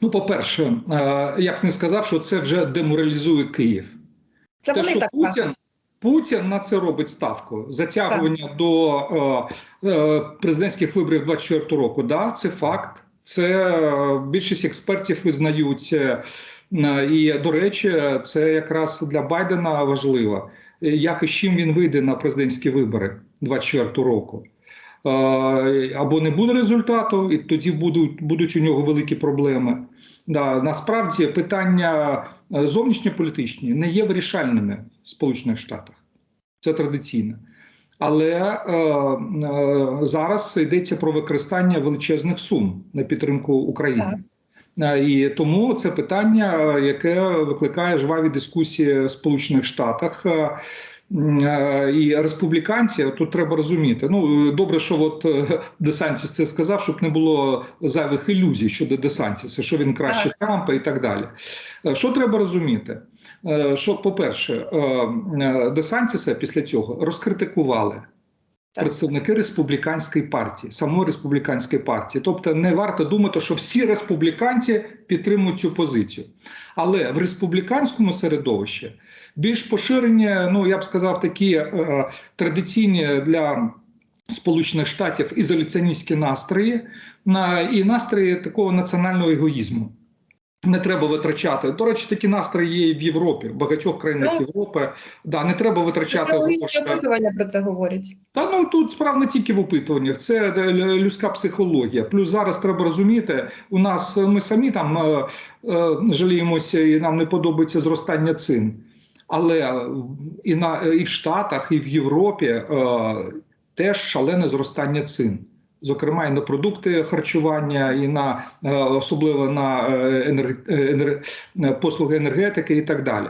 Ну, по-перше, е, я б не сказав, що це вже деморалізує Київ. Це Те, вони що так Путін. Путін на це робить ставку. Затягування до е, е, президентських виборів 24 року. Да, це факт. Це е, більшість експертів визнають. І, до речі, це якраз для Байдена важливо, як і з чим він вийде на президентські вибори 24 року. Або не буде результату, і тоді будуть, будуть у нього великі проблеми. Да, насправді питання е, зовнішньополітичні не є вирішальними в Сполучених Штатах. Це традиційно. Але е, е, зараз йдеться про використання величезних сум на підтримку України. Е, І тому це питання, е, яке викликає жваві дискусії в Сполучених Штатах. Е, І республіканці тут треба розуміти. Ну добре, що от е, Десантіс це сказав, щоб не було зайвих ілюзій щодо Десантіса, що він краще Трампа і так далі. Е, Що треба розуміти? Що, по-перше, е, е, Десантіса після цього розкритикували. Представники республіканської партії, самої республіканської партії. Тобто, не варто думати, що всі республіканці підтримують цю позицію. Але в республіканському середовищі більш поширені, ну я б сказав, такі е, традиційні для Сполучених Штатів ізоляціоністські настрої на і настрої такого національного егоїзму. Не треба витрачати. До речі, такі настрої є і в Європі, в багатьох країнах Ну, Європи. Да, не треба витрачати гроші. опитування про це говорять. Та ну тут справа не тільки в опитуваннях, це е, людська психологія. Плюс зараз треба розуміти, у нас е, ми самі там е, е, жаліємося, і нам не подобається зростання цін. Але і на і в Штатах, і в Європі е, теж шалене зростання цін. Зокрема, і на продукти харчування, і на е, особливо на е, е, послуги енергетики, і так далі.